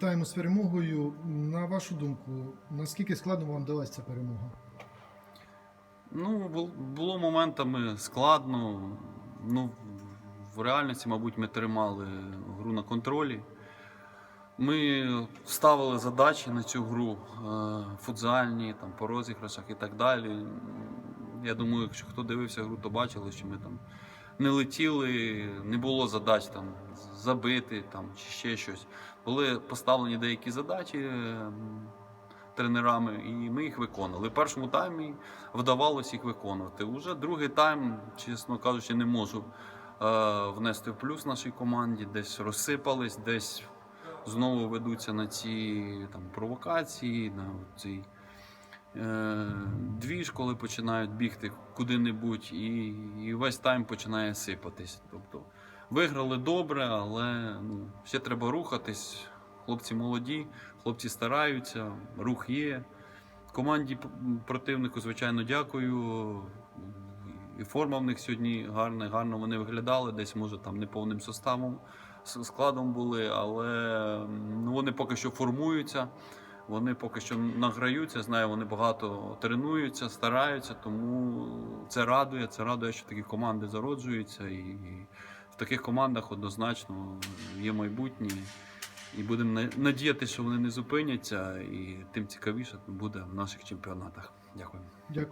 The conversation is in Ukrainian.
Вітаємо з перемогою. На вашу думку, наскільки складно вам далася ця перемога? Ну, було моментами складно. Ну, в реальності, мабуть, ми тримали гру на контролі. Ми ставили задачі на цю гру е, футзальні, там, по розіграшах і так далі. Я думаю, якщо хто дивився гру, то бачили, що ми там не летіли, не було задач там забити там, чи ще щось. Були поставлені деякі задачі е, тренерами, і ми їх виконали. В першому таймі вдавалося їх виконувати. Уже другий тайм, чесно кажучи, не можу е, внести в плюс нашій команді. Десь розсипались, десь знову ведуться на ці там, провокації, на цей е, двіж, коли починають бігти куди-небудь, і, і весь тайм починає сипатись. Тобто виграли добре, але ну, ще треба рухатись. Хлопці молоді, хлопці стараються, рух є. Команді противнику, звичайно, дякую. І форма в них сьогодні гарна, гарно вони виглядали, десь, може, там не повним составом, складом були, але ну, вони поки що формуються, вони поки що награються. Знаю, вони багато тренуються, стараються, тому це радує. Це радує, що такі команди зароджуються. І, в таких командах однозначно є майбутнє. І будемо на- надіятися, що вони не зупиняться, і тим цікавіше буде в наших чемпіонатах. Дякую. Дякую.